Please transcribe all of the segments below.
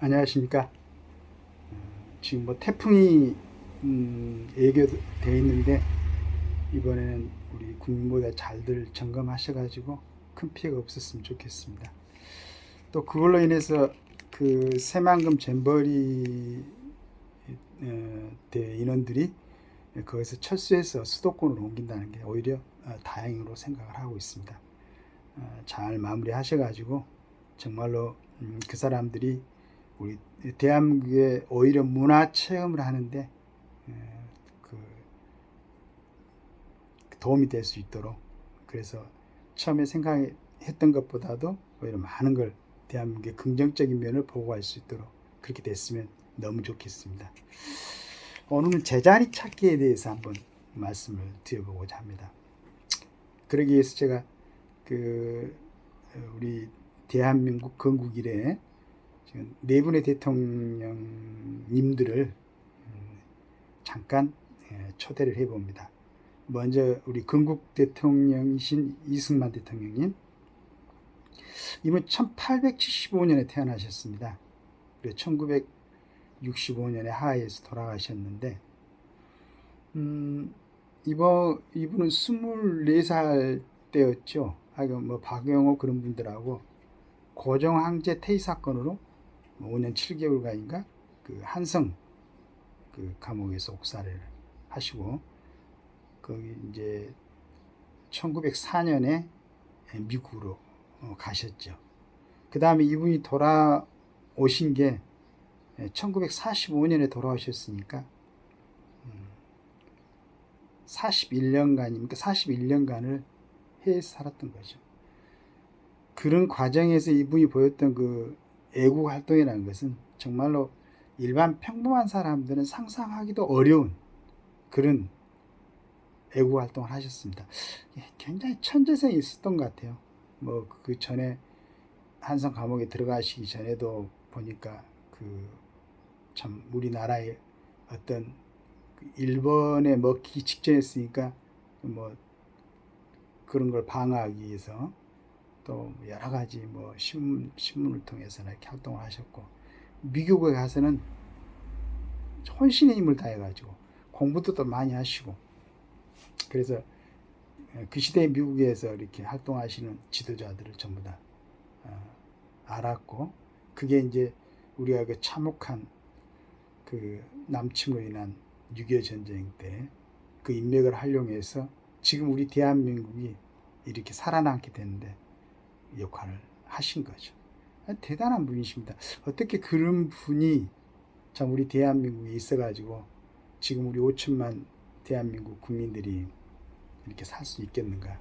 안녕하십니까. 어, 지금 뭐 태풍이 음, 예교되어 있는데 이번에는 우리 국민보다 잘들 점검하셔가지고 큰 피해가 없었으면 좋겠습니다. 또 그걸로 인해서 그 새만금 잼버리 어, 대 인원들이 거기서 철수해서 수도권으로 옮긴다는 게 오히려 어, 다행으로 생각을 하고 있습니다. 어, 잘 마무리하셔가지고 정말로 음, 그 사람들이 우리 대한민국에 오히려 문화 체험을 하는데 에, 그 도움이 될 수 있도록 그래서 처음에 생각했던 것보다도 오히려 많은 걸 대한민국의 긍정적인 면을 보고할 수 있도록 그렇게 됐으면 너무 좋겠습니다. 오늘은 제자리 찾기에 대해서 한번 말씀을 드려보고자 합니다. 그러기 위해서 제가 그 어, 우리 대한민국 건국 이래 지금 네 분의 대통령님들을 음, 잠깐 예, 초대를 해봅니다. 먼저 우리 건국 대통령이신 이승만 대통령님, 이분 1875년에 태어나셨습니다. 그리고 1965년에 하와이에서 돌아가셨는데, 음, 이번 이분은 24살 때였죠. 하여간 뭐 박영호 그런 분들하고 황제 퇴위 사건으로 5년 7개월간인가 그 한성 그 감옥에서 옥살이를 하시고 거기 이제 1904년에 미국으로 어, 가셨죠. 그 다음에 이분이 돌아오신 게 1945년에 돌아오셨으니까 41년간입니까? 41년간을 해외에서 살았던 거죠. 그런 과정에서 이분이 보였던 그 애국 활동이라는 것은 정말로 일반 평범한 사람들은 상상하기도 어려운 그런 애국 활동을 하셨습니다. 예, 굉장히 천재성이 있었던 것 같아요. 뭐 그 전에 한성 감옥에 들어가시기 전에도 보니까 그 참 우리나라의 어떤 그 일본에 먹기 직전했으니까 뭐 그런 걸 방어하기 위해서 또 여러 가지 뭐 신문, 신문을 통해서나 이렇게 활동을 하셨고 미국에 가서는 혼신의 힘을 다해가지고 공부도 또 많이 하시고 그래서 그 시대 미국에서 이렇게 활동하시는 지도자들을 전부 다 어, 알았고 그게 이제 우리가 그 참혹한 그 남침으로 인한 6.25 전쟁 때 그 인맥을 활용해서 지금 우리 대한민국이 이렇게 살아남게 되는데 역할을 하신 거죠. 대단한 분이십니다. 어떻게 그런 분이 참 우리 대한민국에 있어가지고 지금 우리 5천만 대한민국 국민들이 이렇게 살 수 있겠는가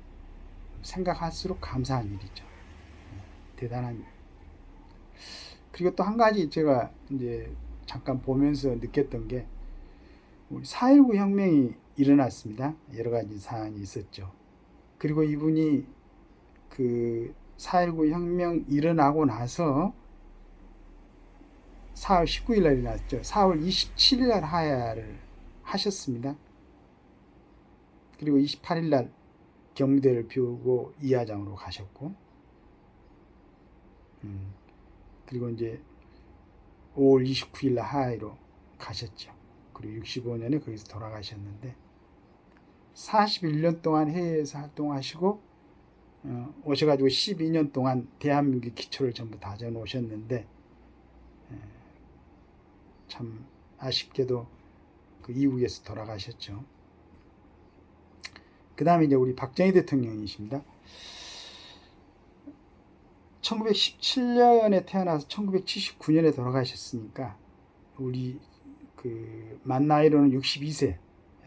생각할수록 감사한 일이죠. 대단한 그리고 또 한 가지 제가 이제 잠깐 보면서 느꼈던 게 우리 4.19 혁명이 일어났습니다. 여러 가지 사안이 있었죠. 그리고 이분이 그 4.19 혁명 일어나고 나서 4월 19일 날 일어났죠. 4월 27일 날 하야를 하셨습니다. 그리고 28일 날 경무대를 비우고 이하장으로 가셨고, 음, 그리고 이제 5월 29일 날 하야로 가셨죠. 그리고 65년에 거기서 돌아가셨는데, 41년 동안 해외에서 활동하시고, 어, 오셔가지고 12년 동안 대한민국 기초를 전부 다져 놓으셨는데, 참 아쉽게도 그 이국에서 돌아가셨죠. 그 다음에 이제 우리 박정희 대통령이십니다. 1917년에 태어나서 1979년에 돌아가셨으니까 우리 그 만 나이로는 62세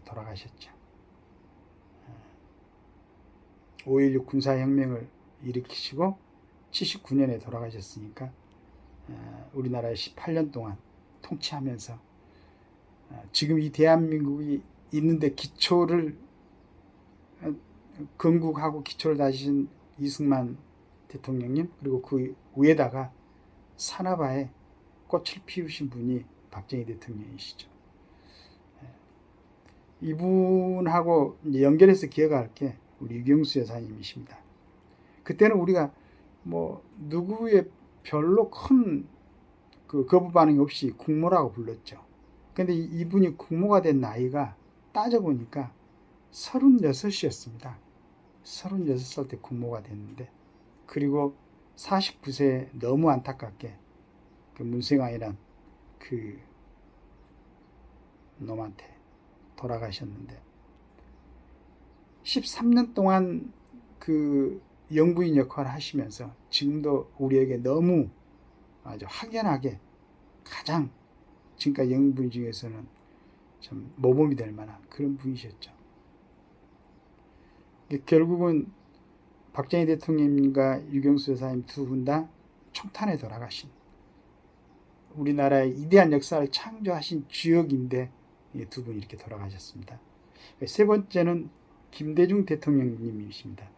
돌아가셨죠. 5.16 군사혁명을 일으키시고 79년에 돌아가셨으니까 우리나라에 18년 동안 통치하면서 지금 이 대한민국이 있는데 기초를 건국하고 기초를 다지신 이승만 대통령님 그리고 그 위에다가 산업화에 꽃을 피우신 분이 박정희 대통령이시죠. 이분하고 연결해서 기억할 게 우리 유경수 여사님이십니다. 그때는 우리가 뭐 누구의 별로 큰 그 거부 반응이 없이 국모라고 불렀죠. 근데 이- 이분이 국모가 된 나이가 따져보니까 36이었습니다. 36살 때 국모가 됐는데 그리고 49세에 너무 안타깝게 그 문세광이란 그 놈한테 돌아가셨는데 13년 동안 그 영부인 역할을 하시면서 지금도 우리에게 너무 아주 확연하게 가장 지금까지 영부인 중에서는 참 모범이 될 만한 그런 분이셨죠. 결국은 박정희 대통령님과 유경수 여사님 두 분 다 총탄에 돌아가신 우리나라의 이대한 역사를 창조하신 주역인데 이두 분이 이렇게 돌아가셨습니다. 세 번째는 김대중 대통령님이십니다.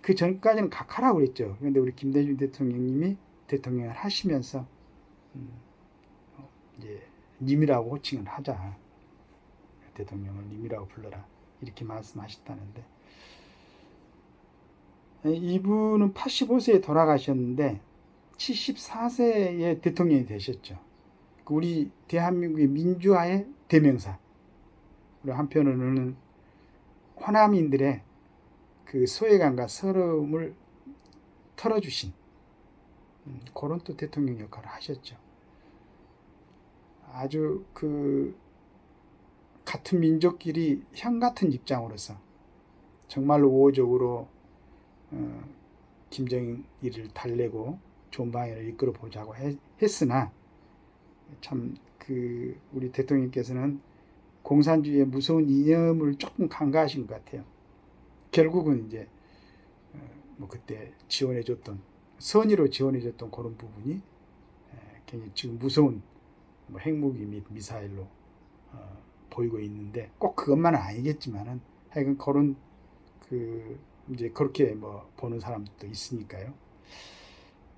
그 전까지는 각하라고 그랬죠. 그런데 우리 김대중 대통령님이 대통령을 하시면서 음, 어, 이제 님이라고 호칭을 하자. 대통령을 님이라고 불러라. 이렇게 말씀하셨다는데 에, 이분은 85세에 돌아가셨는데 74세에 대통령이 되셨죠. 그 우리 대한민국의 민주화의 대명사. 한편으로는 호남인들의 그 소외감과 서러움을 털어주신 음, 그런 또 대통령 역할을 하셨죠. 아주 그 같은 민족끼리 형 같은 입장으로서 정말로 우호적으로 어, 김정일을 달래고 좋은 방향으로 이끌어 보자고 해- 했으나 참 그 우리 대통령께서는 공산주의의 무서운 이념을 조금 간과하신 것 같아요. 결국은 이제 어, 뭐 그때 지원해줬던 선의로 지원해줬던 그런 부분이 에, 굉장히 지금 무서운 뭐 핵무기 및 미사일로 어, 보이고 있는데 꼭 그것만은 아니겠지만은 하여간 그런 그 이제 그렇게 뭐 보는 사람도 있으니까요.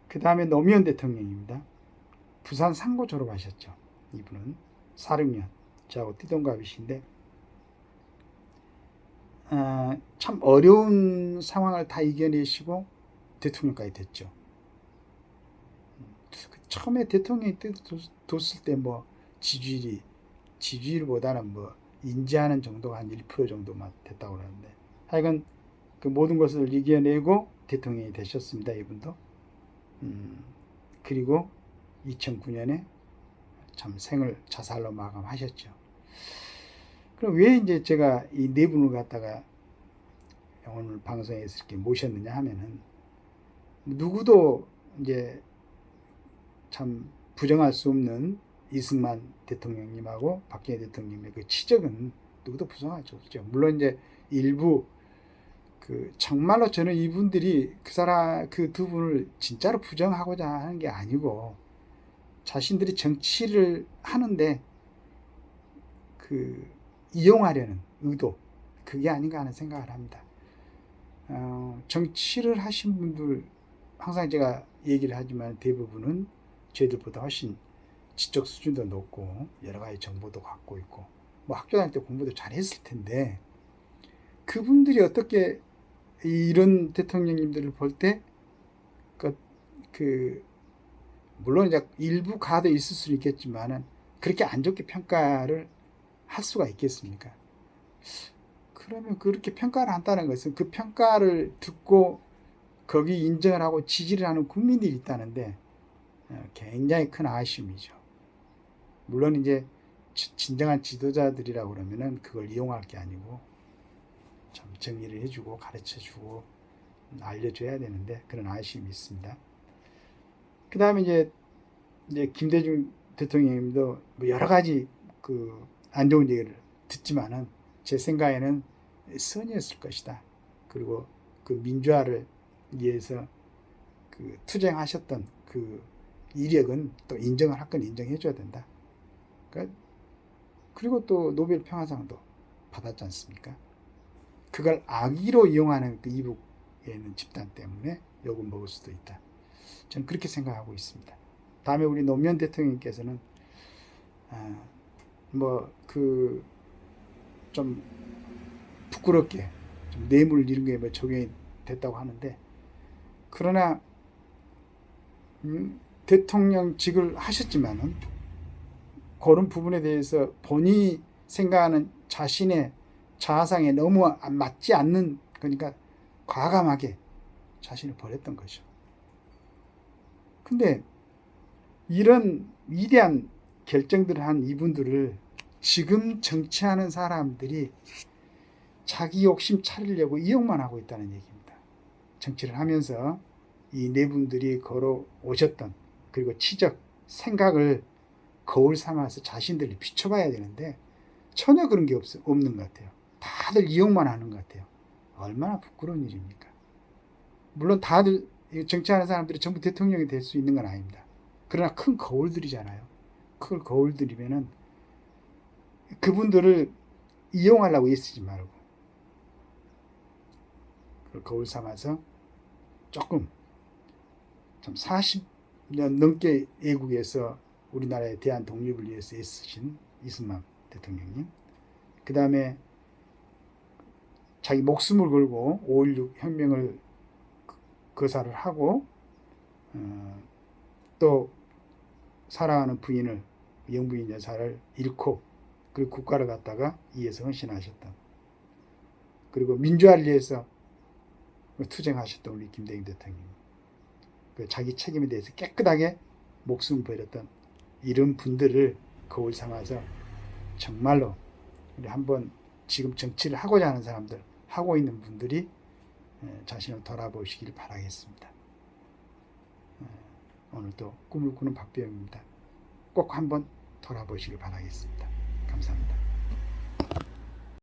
그 다음에 노무현 대통령입니다. 부산 상고 졸업하셨죠. 이분은 46년 저하고 띠동갑이신데 아, 참 어려운 상황을 다 이겨내시고 대통령까지 됐죠. 그 처음에 대통령이 뜯- 뒀을 때 뭐 지지율이 지지율보다는 뭐 인지하는 정도가 한 1% 정도만 됐다고 그러는데 하여간 그 모든 것을 이겨내고 대통령이 되셨습니다. 이분도. 음, 그리고 2009년에 참 생을 자살로 마감하셨죠. 그럼 왜 이제 제가 이 네 분을 갖다가 오늘 방송에서 이렇게 모셨느냐 하면은 누구도 이제 참 부정할 수 없는 이승만 대통령님하고 박정희 대통령님의 그 치적은 누구도 부정할 수 없죠. 물론 이제 일부 그 정말로 저는 이분들이 그 사람 그 두 분을 진짜로 부정하고자 하는 게 아니고 자신들이 정치를 하는데 그 이용하려는 의도 그게 아닌가 하는 생각을 합니다. 어, 정치를 하신 분들 항상 제가 얘기를 하지만 대부분은 저희들보다 훨씬 지적 수준도 높고 여러 가지 정보도 갖고 있고 뭐 학교 다닐 때 공부도 잘했을 텐데 그분들이 어떻게 이런 대통령님들을 볼 때 그, 그 물론 이제 일부 가도 있을 수 있겠지만은 그렇게 안 좋게 평가를 할 수가 있겠습니까? 그러면 그렇게 평가를 한다는 것은 그 평가를 듣고 거기 인정을 하고 지지를 하는 국민들이 있다는데 어, 굉장히 큰 아쉬움이죠. 물론 이제 지- 진정한 지도자들이라고 그러면은 그걸 이용할 게 아니고 참 정리를 해주고 가르쳐주고 알려줘야 되는데 그런 아쉬움이 있습니다. 그 다음에 이제 이제 김대중 대통령님도 뭐 여러 가지 그 안 좋은 얘기를 듣지만은 제 생각에는 선이었을 것이다. 그리고 그 민주화를 위해서 그 투쟁하셨던 그 이력은 또 인정을 할 건 인정해줘야 된다. 그러니까 그리고 또 노벨 평화상도 받았지 않습니까? 그걸 악의로 이용하는 그 이북에 있는 집단 때문에 욕을 먹을 수도 있다. 저는 그렇게 생각하고 있습니다. 다음에 우리 노무현 대통령께서는 아, 뭐그 좀 부끄럽게 좀 뇌물 이런 게뭐 적용이 됐다고 하는데 그러나 음, 대통령직을 하셨지만은 그런 부분에 대해서 본인이 생각하는 자신의 자아상에 너무 안 맞지 않는 그러니까 과감하게 자신을 버렸던 거죠. 근데 이런 위대한 결정들을 한 이분들을 지금 정치하는 사람들이 자기 욕심 차리려고 이용만 하고 있다는 얘기입니다. 정치를 하면서 이 네 분들이 걸어 오셨던 그리고 치적 생각을 거울 삼아서 자신들을 비춰봐야 되는데 전혀 그런 게 없, 없는 것 같아요. 다들 이용만 하는 것 같아요. 얼마나 부끄러운 일입니까? 물론 다들 이 정치하는 사람들이 전부 대통령이 될 수 있는 건 아닙니다. 그러나 큰 거울들이잖아요. 큰 거울들이면은 그분들을 이용하려고 애쓰지 말고 그 거울 삼아서 조금 참 40년 넘게 애국에서 우리나라의 대한 독립을 위해서 애쓰신 이승만 대통령님 그 다음에 자기 목숨을 걸고 5.16 혁명을 거사를 하고 어, 또 사랑하는 부인을 영부인 여사를 잃고 그리고 국가를 갖다가 위해서 헌신하셨던 그리고 민주화를 위해서 투쟁하셨던 우리 김대중 대통령. 그 자기 책임에 대해서 깨끗하게 목숨 버렸던 이런 분들을 거울 삼아서 정말로 우리 한번 지금 정치를 하고자 하는 사람들 하고 있는 분들이 에, 자신을 돌아보시길 바라겠습니다. 에, 오늘도 꿈을 꾸는 박병입니다. 꼭 한번 돌아보시길 바라겠습니다. 감사합니다.